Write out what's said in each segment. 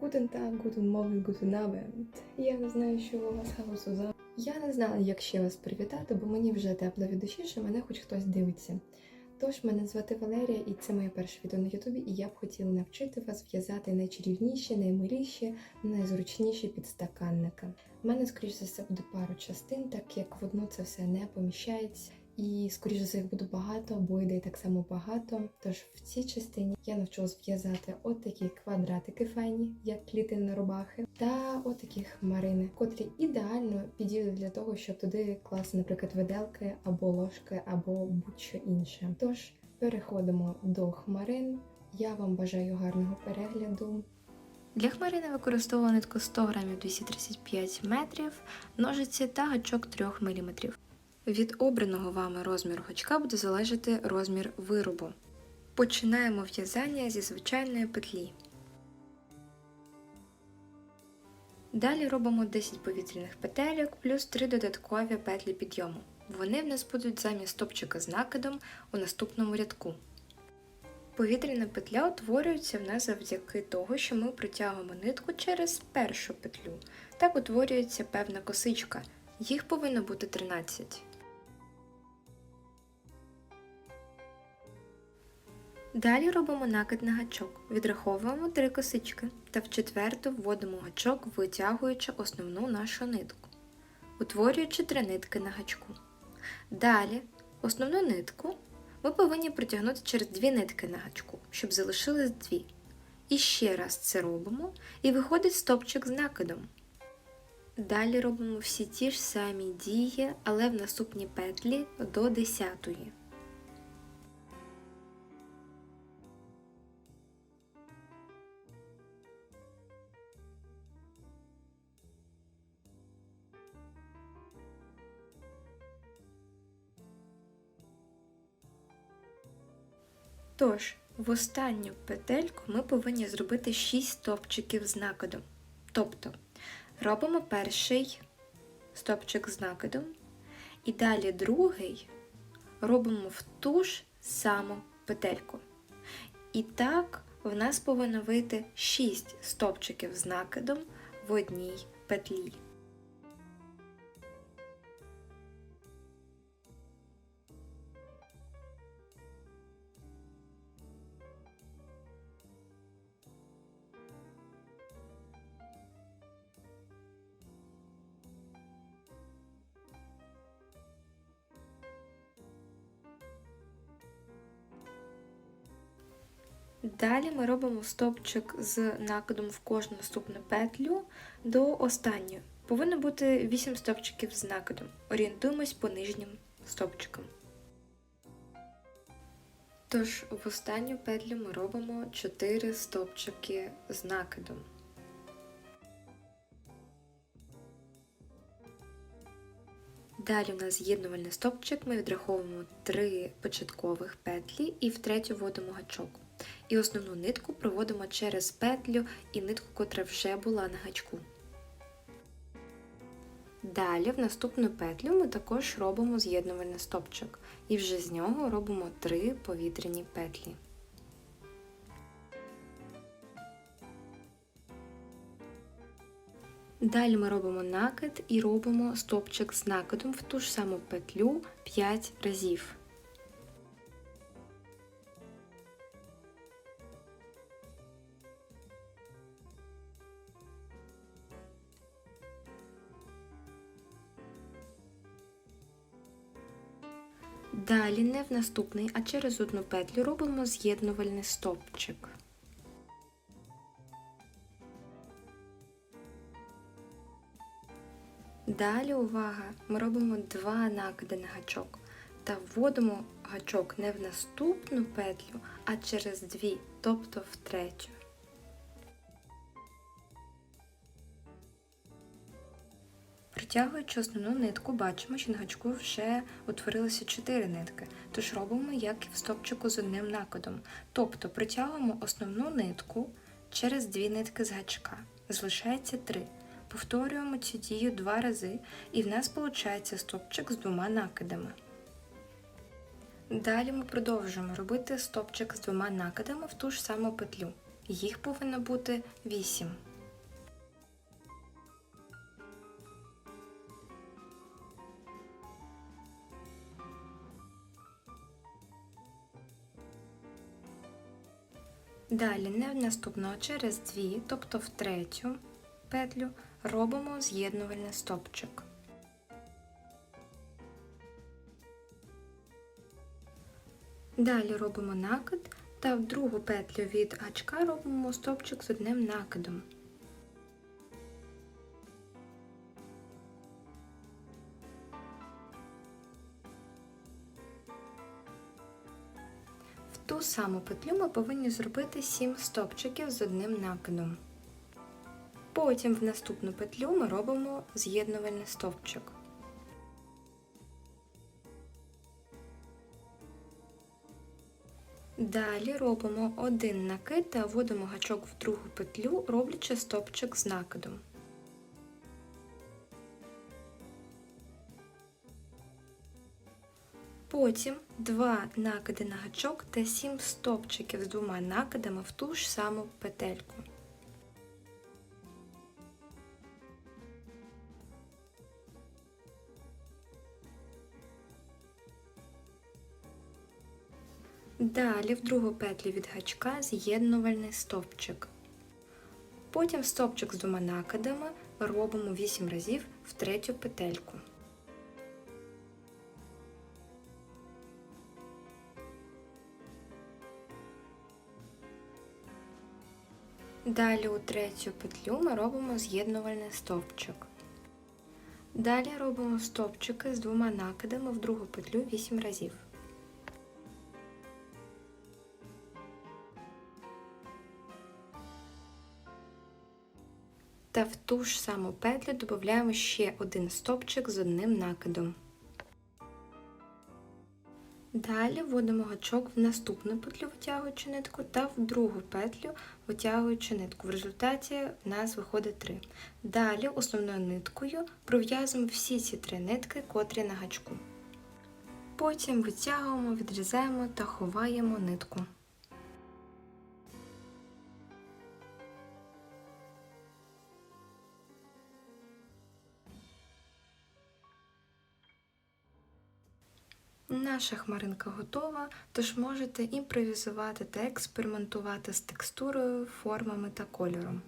Guten Tag, Guten Morgen, Guten Abend. Я не знаю, що у вас хаосу за. Я не знала, як ще вас привітати, бо мені вже тепло від душі, що мене хоч хтось дивиться. Тож мене звати Валерія, і це моє перше відео на Ютубі, і я б хотіла навчити вас в'язати найчарівніші, наймиліші, найзручніші підстаканники. У мене, скоріш за все, буде пару частин, так як в одну це все не поміщається. І, скоріш за їх буде багато, бо ідей так само багато. Тож в цій частині я навчилась в'язати от квадратики файні, як клітини рубахи, та от такі хмарини, котрі ідеально підійдуть для того, щоб туди класти, наприклад, виделки або ложки, або будь-що інше. Тож переходимо до хмарин. Я вам бажаю гарного перегляду. Для хмарини використовувала нитку 100 грамів 235 метрів, ножиці та гачок 3 мм. Від обраного вами розміру гачка буде залежати розмір виробу. Починаємо в'язання зі звичайної петлі. Далі робимо 10 повітряних петельок плюс 3 додаткові петлі підйому. Вони в нас будуть замість стопчика з накидом у наступному рядку. Повітряна петля утворюється в нас завдяки того, що ми протягуємо нитку через першу петлю. Так утворюється певна косичка. Їх повинно бути 13. Далі робимо накид на гачок, відраховуємо три косички та в четверту вводимо гачок, витягуючи основну нашу нитку, утворюючи три нитки на гачку. Далі основну нитку ми повинні протягнути через дві нитки на гачку, щоб залишилось дві. І ще раз це робимо, і виходить стопчик з накидом. Далі робимо всі ті ж самі дії, але в наступній петлі до 10. Тож, в останню петельку ми повинні зробити 6 стопчиків з накидом. Тобто робимо перший стопчик з накидом, і далі другий робимо в ту ж саму петельку. І так в нас повинно вийти 6 стопчиків з накидом в одній петлі. Далі ми робимо стопчик з накидом в кожну наступну петлю до останньої. Повинно бути 8 стопчиків з накидом. Орієнтуємось по нижнім стопчикам. Тож в останню петлю ми робимо 4 стопчики з накидом. Далі у нас з'єднувальний стопчик, ми відраховуємо 3 початкових петлі і в третю вводимо гачок. І основну нитку проводимо через петлю і нитку, котра вже була на гачку. Далі в наступну петлю ми також робимо з'єднувальний стопчик, і вже з нього робимо 3 повітряні петлі. Далі ми робимо накид і робимо стопчик з накидом в ту ж саму петлю 5 разів. Далі не в наступний, а через одну петлю робимо з'єднувальний стопчик. Далі увага! Ми робимо два накиди на гачок та вводимо гачок не в наступну петлю, а через дві, тобто в третю. Протягуючи основну нитку, бачимо, що на гачку вже утворилося 4 нитки, тож робимо як і в стопчику з одним накидом. Тобто протягуємо основну нитку через дві нитки з гачка. Залишається 3. Повторюємо цю дію два рази, і в нас виходить стопчик з двома накидами. Далі ми продовжуємо робити стопчик з двома накидами в ту ж саму петлю. Їх повинно бути 8. Далі не в наступну, через дві, тобто в третю петлю, робимо з'єднувальний стопчик. Далі робимо накид та в другу петлю від гачка робимо стопчик з одним накидом. Ту саму петлю ми повинні зробити 7 стопчиків з одним накидом. Потім в наступну петлю ми робимо з'єднувальний стовпчик. Далі робимо один накид та вводимо гачок в другу петлю, роблячи стопчик з накидом. Потім два накиди на гачок та 7 стопчиків з двома накидами в ту ж саму петельку. Далі в другу петлю від гачка з'єднувальний стовпчик. Потім стовпчик з двома накидами робимо 8 разів в третю петельку. Далі у третю петлю ми робимо з'єднувальний стовпчик. Далі робимо стовпчики з двома накидами в другу петлю 8 разів. Та в ту ж саму петлю додаємо ще один стопчик з одним накидом. Далі вводимо гачок в наступну петлю, витягуючи нитку, та в другу петлю витягуючи нитку. В результаті в нас виходить 3. Далі основною ниткою пров'язуємо всі ці три нитки, котрі на гачку. Потім витягуємо, відрізаємо та ховаємо нитку. Наша хмаринка готова, тож можете імпровізувати та експериментувати з текстурою, формами та кольором.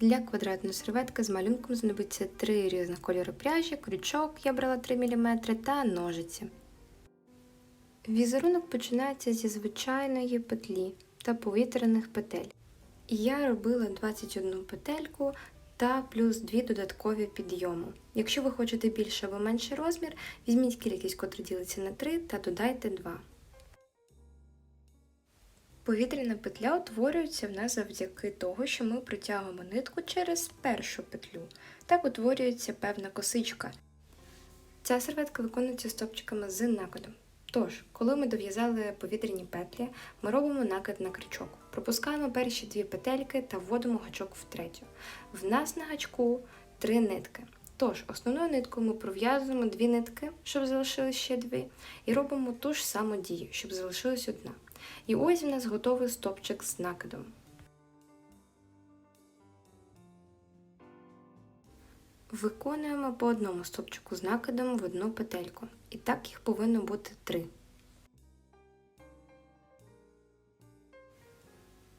Для квадратної серветки з малюнком знадобиться три різних кольори пряжі, крючок, я брала 3 мм та ножиці. Візерунок починається зі звичайної петлі та повітряних петель. Я робила 21 петельку та плюс 2 додаткові підйому. Якщо ви хочете більше або менший розмір, візьміть кількість, котра ділиться на 3 та додайте 2. Повітряна петля утворюється в нас завдяки того, що ми протягуємо нитку через першу петлю. Так утворюється певна косичка. Ця серветка виконується стопчиками з накидом. Тож, коли ми дов'язали повітряні петлі, ми робимо накид на крючок. Пропускаємо перші дві петельки та вводимо гачок в третю. В нас на гачку три нитки. Тож, основною ниткою ми пров'язуємо дві нитки, щоб залишилось ще дві, і робимо ту ж саму дію, щоб залишилась одна. І ось у нас готовий стопчик з накидом. Виконуємо по одному стопчику з накидом в одну петельку. І так їх повинно бути три.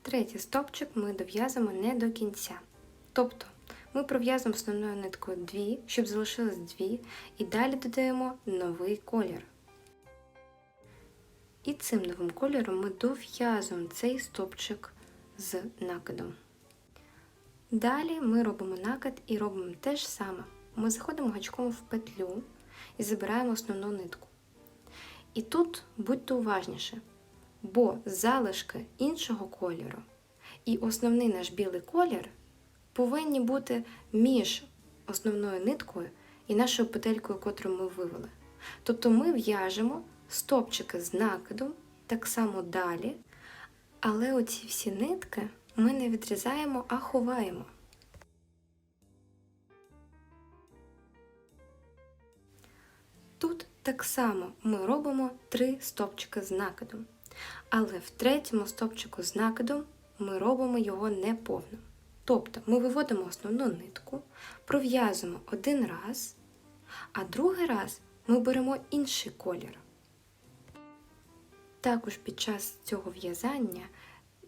Третій стопчик ми дов'язуємо не до кінця. Тобто ми пров'язуємо основною ниткою дві, щоб залишилось дві, і далі додаємо новий колір. І цим новим кольором ми дов'язуємо цей стопчик з накидом. Далі ми робимо накид і робимо те ж саме. Ми заходимо гачком в петлю і забираємо основну нитку. І тут будьте уважніші, бо залишки іншого кольору і основний наш білий колір повинні бути між основною ниткою і нашою петелькою, котру ми вивели. Тобто ми в'яжемо стопчики з накидом так само далі, але оці всі нитки ми не відрізаємо, а ховаємо. Тут так само ми робимо три стопчики з накидом. Але в третьому стопчику з накидом ми робимо його неповним. Тобто ми виводимо основну нитку, пров'язуємо один раз, а другий раз ми беремо інший колір. Також під час цього в'язання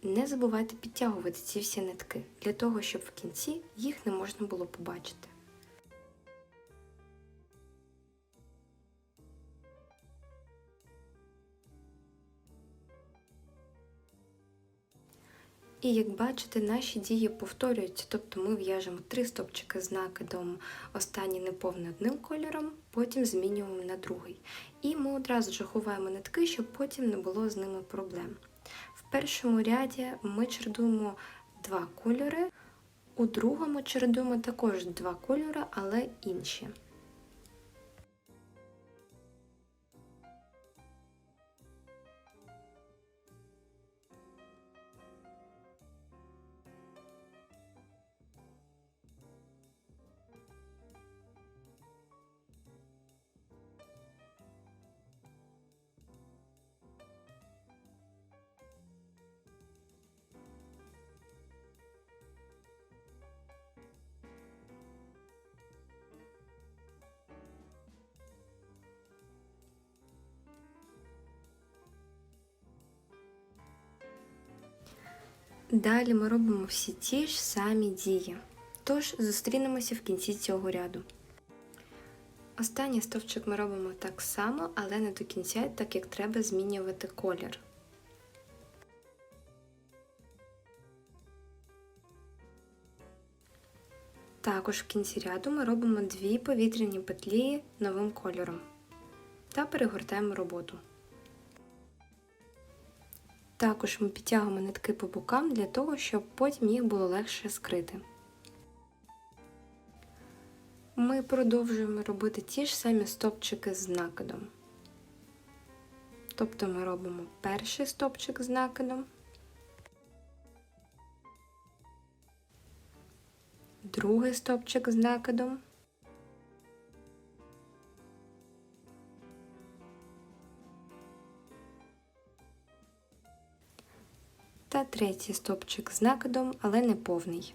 Не забувайте підтягувати ці всі нитки для того, щоб в кінці їх не можна було побачити. І як бачите, наші дії повторюються, тобто ми в'яжемо три стопчики з накидом, останній неповний одним кольором, потім змінюємо на другий. І ми одразу ж ховаємо нитки, щоб потім не було з ними проблем. В першому ряді ми чередуємо два кольори, у другому чередуємо також два кольори, але інші. Далі ми робимо всі ті ж самі дії. Тож зустрінемося в кінці цього ряду. Останній стовпчик ми робимо так само, але не до кінця, так як треба змінювати колір. Також в кінці ряду ми робимо дві повітряні петлі новим кольором та перегортаємо роботу. Також ми підтягуємо нитки по бокам для того, щоб потім їх було легше скрити. Ми продовжуємо робити ті ж самі стопчики з накидом. Тобто ми робимо перший стопчик з накидом, другий стопчик з накидом, третій стопчик з накидом, але не повний.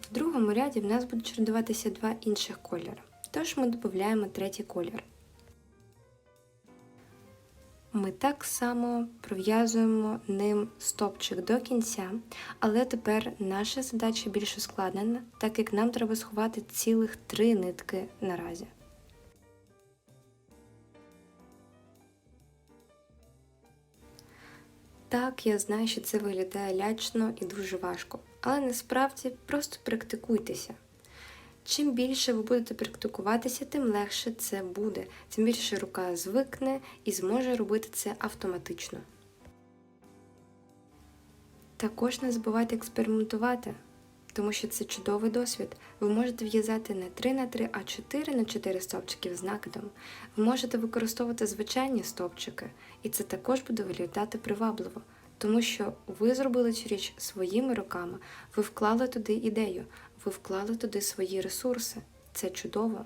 В другому ряді в нас будуть чередуватися два інших кольори, тож ми додаємо третій колір. Ми так само пров'язуємо ним стопчик до кінця, але тепер наша задача більш ускладнена, так як нам треба сховати цілих три нитки наразі. Так, я знаю, що це виглядає лячно і дуже важко, але насправді просто практикуйтеся. Чим більше ви будете практикуватися, тим легше це буде, тим більше рука звикне і зможе робити це автоматично. Також не забувайте експериментувати, тому що це чудовий досвід. Ви можете в'язати не 3 на 3, а 4 на 4 стовпчиків з накидом. Ви можете використовувати звичайні стовпчики, і це також буде виглядати привабливо, тому що ви зробили цю річ своїми руками, ви вклали туди ідею, ви вклали туди свої ресурси. Це чудово.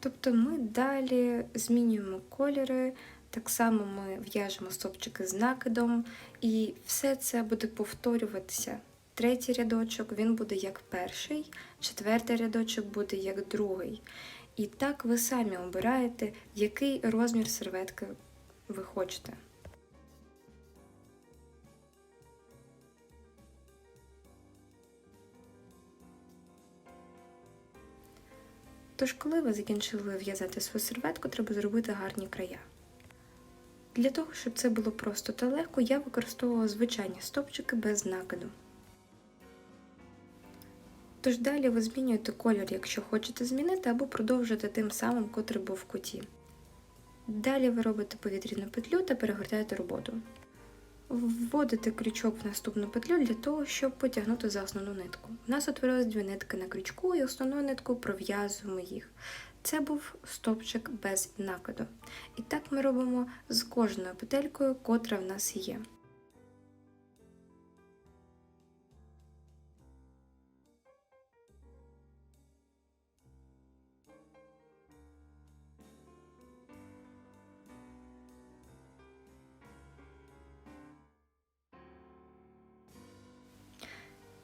Тобто ми далі змінюємо кольори, так само ми в'яжемо стопчики з накидом, і все це буде повторюватися. Третій рядочок він буде як перший, четвертий рядочок буде як другий. І так ви самі обираєте, який розмір серветки ви хочете. Тож, коли ви закінчили в'язати свою серветку, треба зробити гарні края. Для того, щоб це було просто та легко, я використовувала звичайні стопчики без накиду. Тож далі ви змінюєте колір, якщо хочете змінити, або продовжуєте тим самим, котрий був в куті. Далі ви робите повітряну петлю та перегортаєте роботу. Вводите крючок в наступну петлю для того, щоб потягнути за основну нитку. У нас утворилось дві нитки на крючку і основну нитку пров'язуємо їх. Це був стопчик без накиду. І так ми робимо з кожною петелькою, котра в нас є.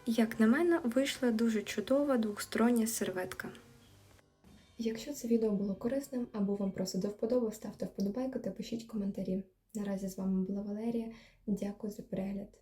Як на мене, вийшла дуже чудова двохстороння серветка. Якщо це відео було корисним або вам просто до вподоби, ставте вподобайку та пишіть коментарі. Наразі з вами була Валерія. Дякую за перегляд.